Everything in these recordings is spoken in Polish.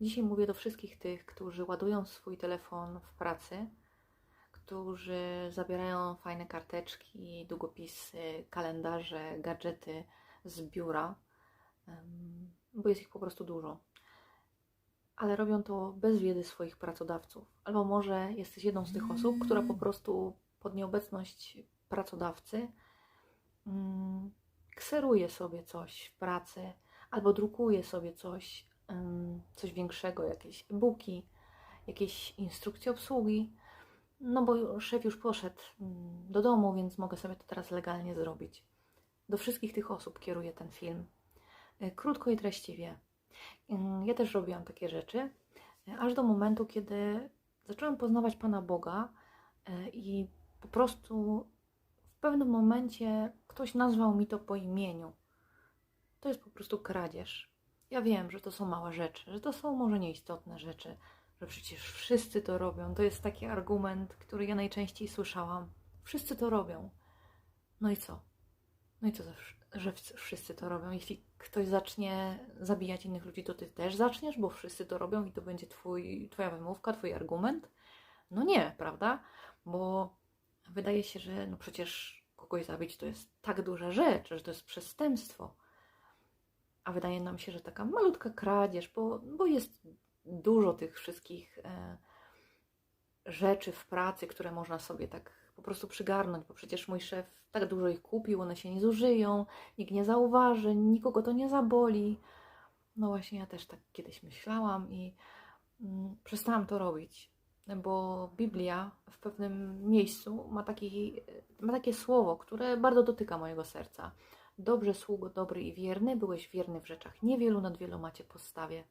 Dzisiaj mówię do wszystkich tych, którzy ładują swój telefon w pracy, którzy zabierają fajne karteczki, długopisy, kalendarze, gadżety z biura, bo jest ich po prostu dużo. Ale robią to bez wiedzy swoich pracodawców. Albo może jesteś jedną z tych osób, która po prostu pod nieobecność pracodawcy mm, kseruje sobie coś w pracy, albo drukuje sobie coś, coś większego, jakieś e-booki, jakieś instrukcje obsługi. No bo szef już poszedł mm, do domu, więc mogę sobie to teraz legalnie zrobić. Do wszystkich tych osób kieruję ten film. E, Krótko i treściwie. Ja też robiłam takie rzeczy, e, aż do momentu, kiedy zaczęłam poznawać Pana Boga e, i po prostu w pewnym momencie ktoś nazwał mi to po imieniu. To jest po prostu kradzież. Ja wiem, że to są małe rzeczy, że to są może nieistotne rzeczy, że przecież wszyscy to robią. To jest taki argument, który ja najczęściej słyszałam. Wszyscy to robią. No i co? No i co, że wszyscy to robią? Jeśli ktoś zacznie zabijać innych ludzi, to ty też zaczniesz, bo wszyscy to robią i to będzie twój, twoja wymówka, twój argument? No nie, prawda? Bo wydaje się, że no przecież kogoś zabić to jest tak duża rzecz, że to jest przestępstwo. A wydaje nam się, że taka malutka kradzież, bo, bo jest dużo tych wszystkich e, rzeczy w pracy, które można sobie tak po prostu przygarnąć, bo przecież mój szef tak dużo ich kupił, one się nie zużyją, nikt nie zauważy, nikogo to nie zaboli. No właśnie, ja też tak kiedyś myślałam i mm, przestałam to robić, bo Biblia w pewnym miejscu ma, taki, ma takie słowo, które bardzo dotyka mojego serca. Dobrze, sługo, dobry i wierny, byłeś wierny w rzeczach niewielu, nad wieloma cię postawię.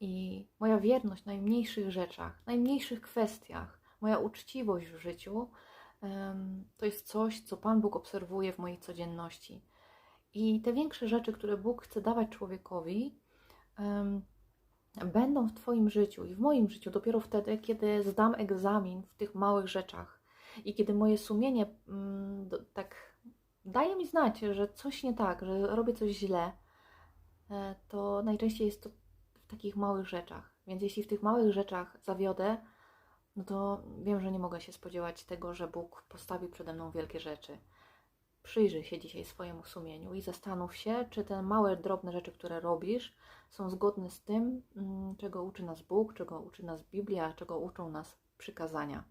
I moja wierność w najmniejszych rzeczach, najmniejszych kwestiach, moja uczciwość w życiu to jest coś, co Pan Bóg obserwuje w mojej codzienności. I te większe rzeczy, które Bóg chce dawać człowiekowi, będą w Twoim życiu i w moim życiu dopiero wtedy, kiedy zdam egzamin w tych małych rzeczach i kiedy moje sumienie mm, tak daje mi znać, że coś nie tak, że robię coś źle, e, to najczęściej jest to w takich małych rzeczach. Więc jeśli w tych małych rzeczach zawiodę, no to wiem, że nie mogę się spodziewać tego, że Bóg postawi przede mną wielkie rzeczy. Przyjrzyj się dzisiaj swojemu sumieniu i zastanów się, czy te małe, drobne rzeczy, które robisz, są zgodne z tym, mm, czego uczy nas Bóg, czego uczy nas Biblia, czego uczą nas przykazania.